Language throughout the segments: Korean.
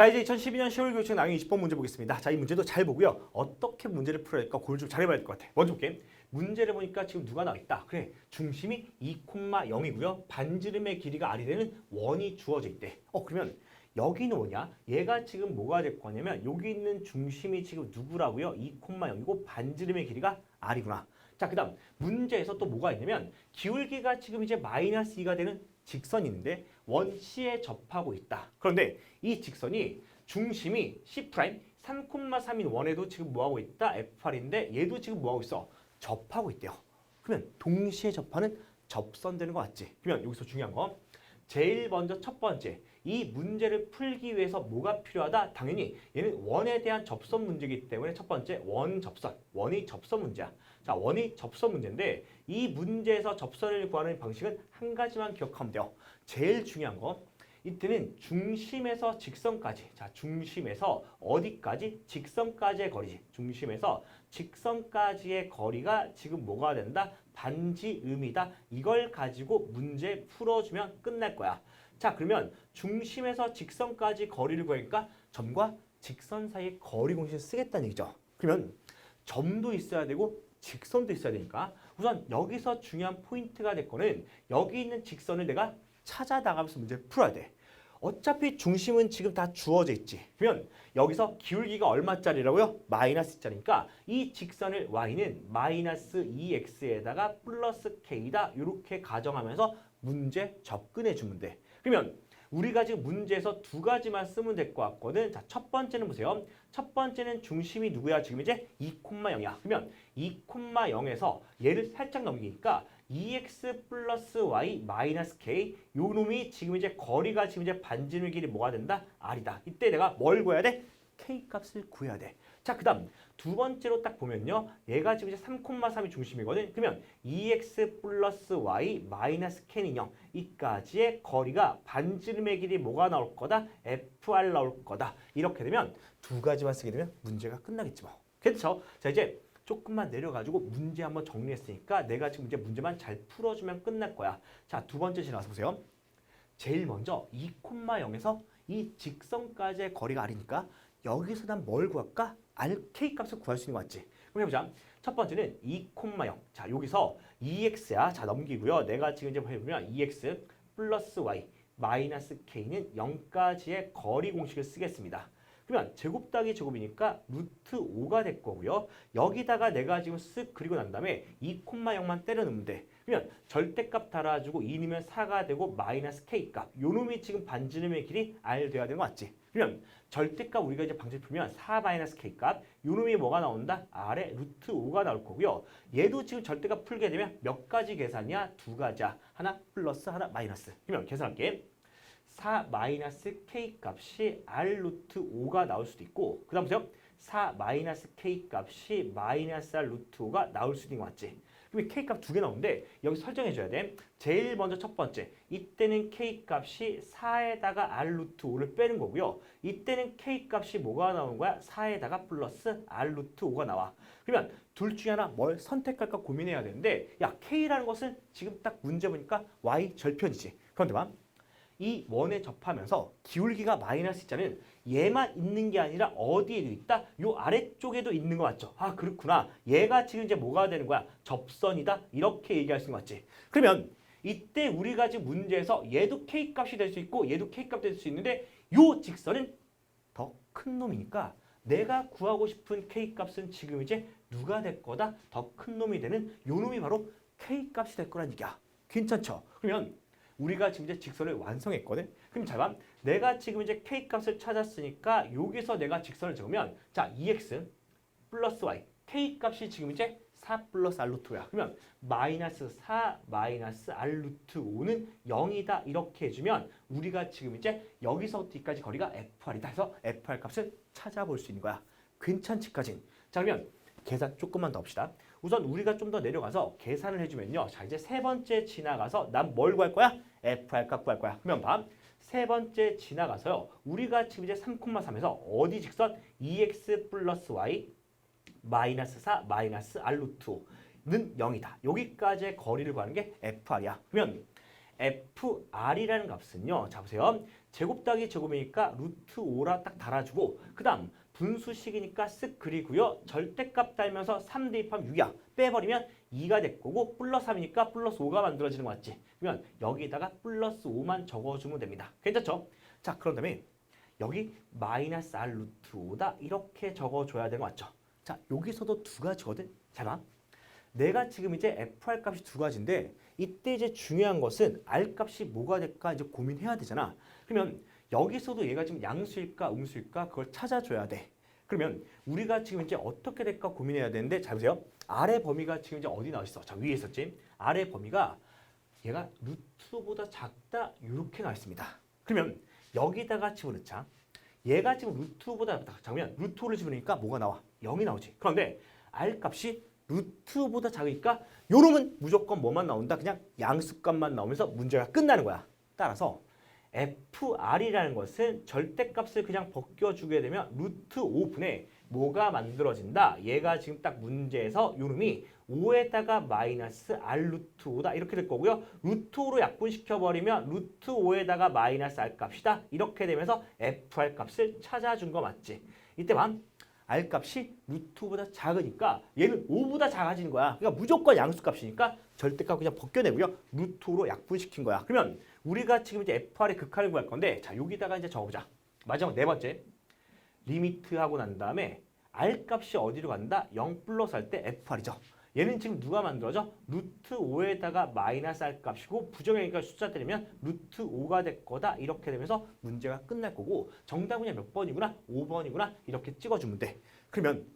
자 이제 2012년 10월 교육청 나경 20번 문제 보겠습니다. 자 이 문제도 잘 보고요. 어떻게 문제를 풀어야 될까 고를 좀 잘해봐야 될 것 같아. 먼저 볼게. 문제를 보니까 지금 누가 나와 있다. 그래 중심이 2,0이고요. 반지름의 길이가 r이 되는 원이 주어져 있대. 어 그러면 여기는 뭐냐? 얘가 지금 뭐가 될 거냐면 여기 있는 중심이 지금 누구라고요? 2,0이고 반지름의 길이가 r이구나. 자 그 다음 문제에서 또 뭐가 있냐면 기울기가 지금 이제 마이너스 2가 되는 직선이 있는데 원 C에 접하고 있다. 그런데 이 직선이 중심이 C 프라임 3,3인 원에도 지금 뭐하고 있다? F8인데 얘도 지금 뭐하고 있어? 접하고 있대요. 그러면 동시에 접하는 접선되는 거 맞지? 그러면 여기서 중요한 거 제일 먼저 첫 번째 이 문제를 풀기 위해서 뭐가 필요하다? 당연히 얘는 원에 대한 접선 문제이기 때문에 첫 번째 원 접선, 원이 접선 문제야. 자, 원이 접선 문제인데 이 문제에서 접선을 구하는 방식은 한 가지만 기억하면 돼요. 제일 중요한 거 이때는 중심에서 직선까지 자 중심에서 어디까지 직선까지의 거리지 중심에서 직선까지의 거리가 지금 뭐가 된다 반지음이다 이걸 가지고 문제 풀어주면 끝날 거야 자 그러면 중심에서 직선까지 거리를 구하니까 점과 직선 사이의 거리 공식을 쓰겠다는 얘기죠 그러면 점도 있어야 되고 직선도 있어야 되니까 우선 여기서 중요한 포인트가 될 거는 여기 있는 직선을 내가 찾아 나가면서 문제를 풀어야 돼. 어차피 중심은 지금 다 주어져 있지. 그러면 여기서 기울기가 얼마짜리라고요? 마이너스 짜리니까 이 직선을 y는 마이너스 2x에다가 플러스 k다 이렇게 가정하면서 문제 접근해 주면 돼. 그러면 우리가 지금 문제에서 두 가지만 쓰면 될 것 같거든. 자, 첫 번째는 보세요. 첫 번째는 중심이 누구야? 지금 이제 2,0이야. 그러면 2,0에서 얘를 살짝 넘기니까 2x 플러스 y 마이너스 k 요 놈이 지금 이제 거리가 지금 이제 반지름 길이 뭐가 된다? r이다. 이때 내가 뭘 구해야 돼? K 값을 구해야 돼. 자, 그 다음 두 번째로 딱 보면요. 얘가 지금 이제 3,3이 중심이거든. 그러면 2x 플러스 y 마이너스 k는 0. 이까지의 거리가 반지름의 길이 뭐가 나올 거다? fr 나올 거다. 이렇게 되면 두 가지만 쓰게 되면 문제가 끝나겠지 뭐. 그렇죠? 자, 이제 조금만 내려가지고 문제 한번 정리했으니까 내가 지금 이제 문제만 잘 풀어주면 끝날 거야. 자, 두 번째 지나가서 보세요. 제일 먼저 2,0에서 이 직선까지의 거리가 r이니까 여기서 난 뭘 구할까? r, k 값을 구할 수 있는 거 맞지? 그럼 해보자. 첫 번째는 2,0. 자, 여기서 2x야. 자, 넘기고요. 내가 지금 이제 해보면 2x 플러스 y 마이너스 k는 0까지의 거리 공식을 쓰겠습니다. 그러면 제곱 더하기 제곱이니까 루트 5가 될 거고요. 여기다가 내가 지금 쓱 그리고 난 다음에 2,0만 때려 넣으면 돼. 그러면 절대값 달아주고 2이면 4가 되고 마이너스 k값. 요 놈이 지금 반지름의 길이 r 돼야 되는 거 맞지? 그러면 절대값 우리가 이제 방식 풀면 4 마이너스 k값. 요 놈이 뭐가 나온다? r에 루트 5가 나올 거고요. 얘도 지금 절대값 풀게 되면 몇 가지 계산이야? 두 가지야. 하나 플러스 하나 마이너스. 그러면 계산할게. 4 마이너스 k 값이 r 루트 5가 나올 수도 있고 그 다음 보세요. 4 마이너스 k 값이 마이너스 r 루트 5가 나올 수도 있는 거 맞지? 그럼 k 값 두 개 나오는데 여기 설정해 줘야 돼. 제일 먼저 첫 번째 이때는 k 값이 4에다가 r 루트 5를 빼는 거고요. 이때는 k 값이 뭐가 나오는 거야? 4에다가 플러스 r 루트 5가 나와. 그러면 둘 중에 하나 뭘 선택할까 고민해야 되는데 야 k라는 것은 지금 딱 문제 보니까 y 절편이지. 그런데 봐. 이 원에 접하면서 기울기가 마이너스 있자는 얘만 있는 게 아니라 어디에도 있다? 요 아래쪽에도 있는 거 맞죠? 아 그렇구나. 얘가 지금 이제 뭐가 되는 거야? 접선이다. 이렇게 얘기할 수 있는 거 맞지? 그러면 이때 우리가 지금 문제에서 얘도 k 값이 될 수 있고 얘도 k 값 될 수 있는데 요 직선은 더 큰 놈이니까 내가 구하고 싶은 k 값은 지금 이제 누가 될 거다? 더 큰 놈이 되는 요 놈이 바로 k 값이 될 거란 얘기야. 괜찮죠? 그러면 우리가 지금 이제 직선을 완성했거든. 그럼 잘 봐. 내가 지금 이제 k 값을 찾았으니까 여기서 내가 직선을 적으면 자 2x 플러스 y k 값이 지금 이제 4 플러스 r 루트 5야. 그러면 마이너스 4 마이너스 r 루트 5는 0이다 이렇게 해주면 우리가 지금 이제 여기서부터 여기까지 거리가 fr이다 해서 fr 값을 찾아볼 수 있는 거야. 괜찮지까진. 자 그러면 계산 조금만 더 합시다. 우선 우리가 좀 더 내려가서 계산을 해주면요. 자 이제 세 번째 지나가서 난 뭘 구할 거야? FR 값 구할 거야. 그러면 봐. 세 번째 지나가서요. 우리가 지금 이제 3,3에서 어디 직선? 2x 플러스 y 마이너스 4 마이너스 r 루트 5는 0이다. 여기까지의 거리를 구하는 게 FR이야. 그러면 FR이라는 값은요. 자 보세요. 제곱 더하기 제곱이니까 루트 5라 딱 달아주고 그 다음 분수식이니까 쓱 그리고요. 절대값 달면서 3 대입하면 6이야. 빼버리면 2가 될 거고 플러스 3이니까 플러스 5가 만들어지는 거 맞지? 그러면 여기다가 플러스 5만 적어주면 됩니다. 괜찮죠? 자 그런 다음에 여기 마이너스 R 루트 5다 이렇게 적어줘야 되는 거 맞죠? 자 여기서도 두 가지거든. 잘 봐. 내가 지금 이제 FR 값이 두 가지인데 이때 이제 중요한 것은 R 값이 뭐가 될까 이제 고민해야 되잖아. 그러면 여기서도 얘가 지금 양수일까 음수일까 그걸 찾아줘야 돼. 그러면 우리가 지금 이제 어떻게 될까 고민해야 되는데 잘 보세요. 아래 범위가 지금 이제 어디 나와 있어? 자 위에 있었지. 아래 범위가 얘가 루트보다 작다 이렇게 나와 있습니다. 그러면 여기다가 집어넣자. 얘가 지금 루트보다 작으면 루트를 집어넣으니까 뭐가 나와? 0이 나오지. 그런데 R 값이 루트보다 작으니까 요놈은 무조건 뭐만 나온다? 그냥 양수값만 나오면서 문제가 끝나는 거야. 따라서 FR이라는 것은 절대값을 그냥 벗겨주게 되면 루트 5분의 뭐가 만들어진다? 얘가 지금 딱 문제에서 요놈이 5에다가 마이너스 R 루트 5다 이렇게 될 거고요. 루트 5로 약분시켜버리면 루트 5에다가 마이너스 R 값이다 이렇게 되면서 FR 값을 찾아준 거 맞지? 이때 반 R 값이 루트보다 작으니까 얘는 5보다 작아지는 거야. 그러니까 무조건 양수값이니까 절대값 그냥 벗겨내고요. 루트로 약분시킨 거야. 그러면 우리가 지금 이제 FR의 극한을 구할 건데 자 여기다가 이제 적어보자. 마지막 네 번째 리미트 하고 난 다음에 R 값이 어디로 간다? 0 플러스 할 때 FR이죠. 얘는 지금 누가 만들어져? 루트 5에다가 마이너스 R 값이고 부정형이니까 숫자 때리면 루트 5가 될 거다 이렇게 되면서 문제가 끝날 거고 정답은 몇 번이구나? 5번이구나 이렇게 찍어주면 돼. 그러면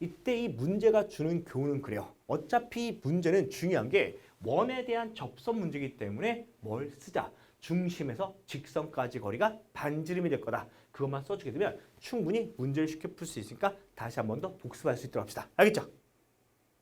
이때 이 문제가 주는 교훈은 그래요. 어차피 문제는 중요한 게 원에 대한 접선 문제이기 때문에 뭘 쓰자. 중심에서 직선까지 거리가 반지름이 될 거다. 그것만 써주게 되면 충분히 문제를 쉽게 풀 수 있으니까 다시 한 번 더 복습할 수 있도록 합시다. 알겠죠?